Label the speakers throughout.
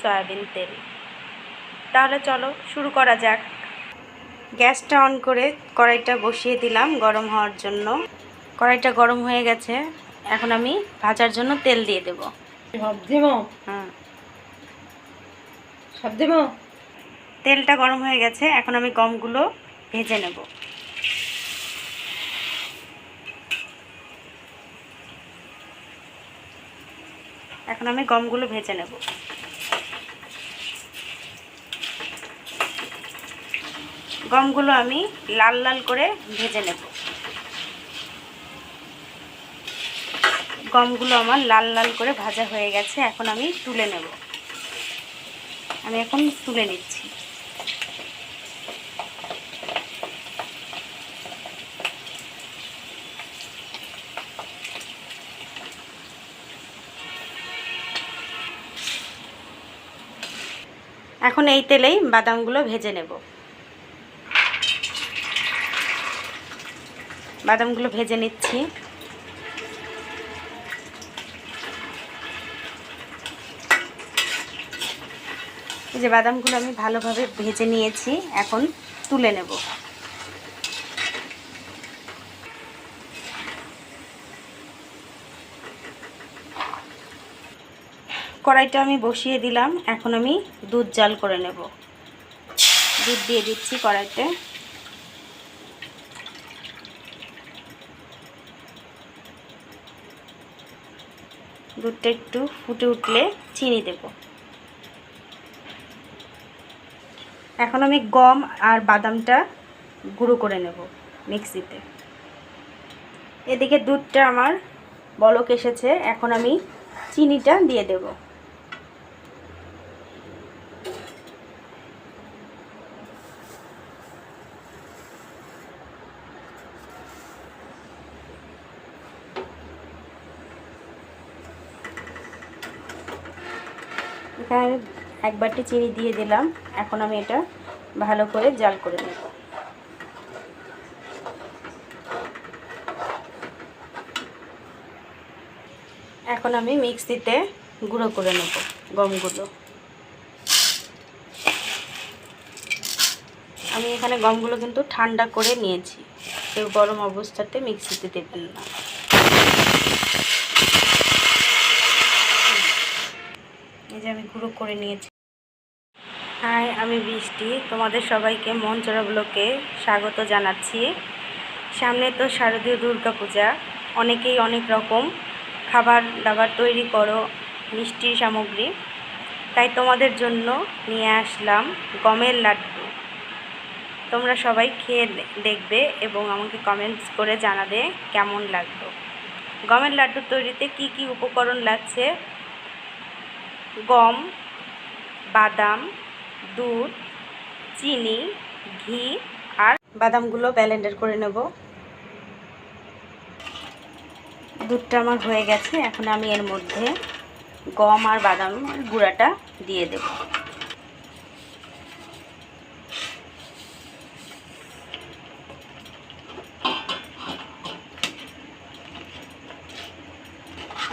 Speaker 1: Soybean তেল। তাহলে চলো শুরু করা যাক। গ্যাসটা অন করে কড়াইটা বসিয়ে দিলাম গরম হওয়ার জন্য। কড়াইটা গরম হয়ে গেছে। এখন আমি ভাজার জন্য তেল দিয়ে দেবো।
Speaker 2: সব দেব
Speaker 1: তেলটা গরম হয়ে গেছে। এখন আমি গমগুলো ভেজে নেব। এখন আমি গমগুলো ভেজে নেব। গমগুলো আমি লাল লাল করে ভেজে নেব। গমগুলো আমার লাল লাল করে ভাজা হয়ে গেছে, এখন আমি তুলে নেব। আমি এখন তুলে নিচ্ছি। এখন এই তেলেই বাদামগুলো ভেজে নেব। বাদামগুলো ভেজে নিচ্ছি। এই যে বাদামগুলো আমি ভালোভাবে ভেজে নিয়েছি, এখন তুলে নেব। কড়াইটা আমি বসিয়ে দিলাম, এখন আমি দুধ জাল করে নেব। দুধ দিয়ে দিচ্ছি কড়াইতে। দুধটা একটু ফুটে উঠলে চিনি দেব। এখন আমি গম আর বাদামটা গুঁড়ো করে নেব মিক্সিতে। এদিকে দুধটা আমার বলক এসেছে, এখন আমি চিনিটা দিয়ে দেব। এখানে আমি এক বাটি চিনি দিয়ে দিলাম। এখন আমি এটা ভালো করে জাল করে নেব। এখন আমি মিক্সিতে গুঁড়ো করে নেব গমগুলো। আমি এখানে গমগুলো কিন্তু ঠান্ডা করে নিয়েছি। কেউ গরম অবস্থাতে মিক্সিতে দেবেন না এই যে আমি গুঁড়ো করে নিয়েছি। হাই, আমি বৃষ্টি। তোমাদের সবাইকে মঞ্চরা ব্লকে স্বাগত জানাচ্ছি। সামনে তো শারদীয় দুর্গা পূজা অনেকেই অনেক রকম খাবার দাবার তৈরি করো মিষ্টি সামগ্রী। তাই তোমাদের জন্য নিয়ে আসলাম গমের লাড্ডু। তোমরা সবাই খেয়ে দেখবে এবং আমাকে কমেন্টস করে জানাবে কেমন লাগল। গমের লাড্ডু তৈরিতে কি কি উপকরণ লাগছে গম, বাদাম, দুধ, চিনি, ঘি আর বাদামগুলো ব্যালেন্ডার করে নেব। দুধটা আমার হয়ে গেছে, এখন আমি এর মধ্যে গম আর বাদাম গুঁড়াটা দিয়ে দেব।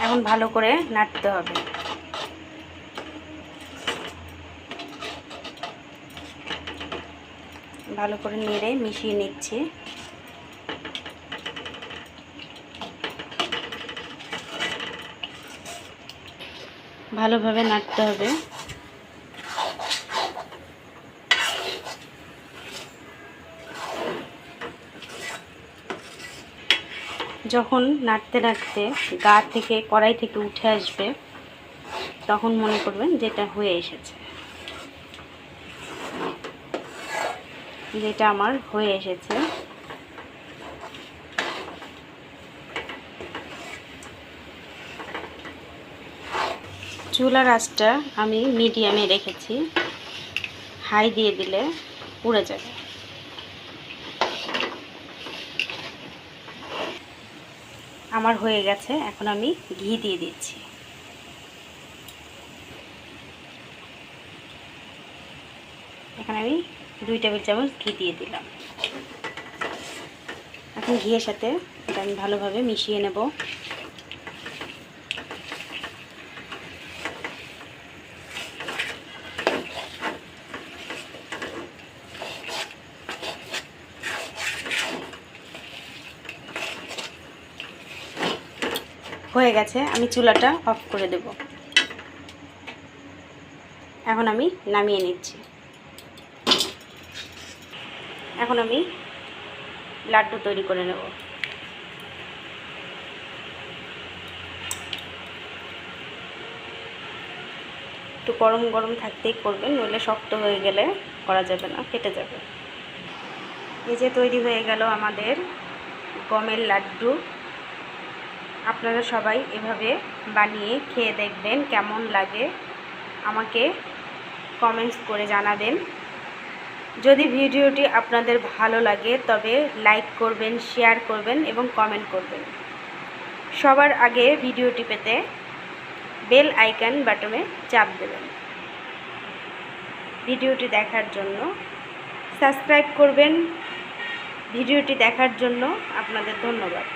Speaker 1: এখন ভালো করে নাড়তে হবে। ভালো করে নেড়ে মিশিয়ে নিচ্ছি। ভালোভাবে নাড়তে হবে। যখন নাড়তে নাড়তে গা থেকে, কড়াই থেকে উঠে আসবে, তখন মনে করবেন যেটা হয়ে এসেছে। যেটা আমার হয়ে এসেছে। চুলার আঁচটা আমি মিডিয়ামে রেখেছি। হাই দিয়ে দিলে পুড়ে যাবে। আমার হয়ে গেছে, এখন আমি ঘি দিয়ে দিচ্ছি। এখানে আমি দুই টেবিল চামচ ঘি দিয়ে দিলাম। এখন ঘিয়ের সাথে এটা আমি ভালোভাবে মিশিয়ে নেব। হয়ে গেছে, আমি চুলাটা অফ করে দেব। এখন আমি নামিয়ে নিচ্ছি। এখন আমি লাড্ডু তৈরি করে নেব। একটু গরম গরম থাকতেই করবেন, নইলে শক্ত হয়ে গেলে করা যাবে না কেটে যাবে। এই যে তৈরি হয়ে গেল আমাদের গমের লাড্ডু। আপনারা সবাই এভাবে বানিয়ে খেয়ে দেখবেন কেমন লাগে। আমাকে কমেন্টস করে জানাবেন। যদি ভিডিওটি আপনাদের ভালো লাগে, তবে লাইক করবেন, শেয়ার করবেন এবং কমেন্ট করবেন। সবার আগে ভিডিওটি পেতে বেল আইকন বাটনে চাপ দেবেন। ভিডিওটি দেখার জন্য সাবস্ক্রাইব করবেন। ভিডিওটি দেখার জন্য আপনাদের ধন্যবাদ।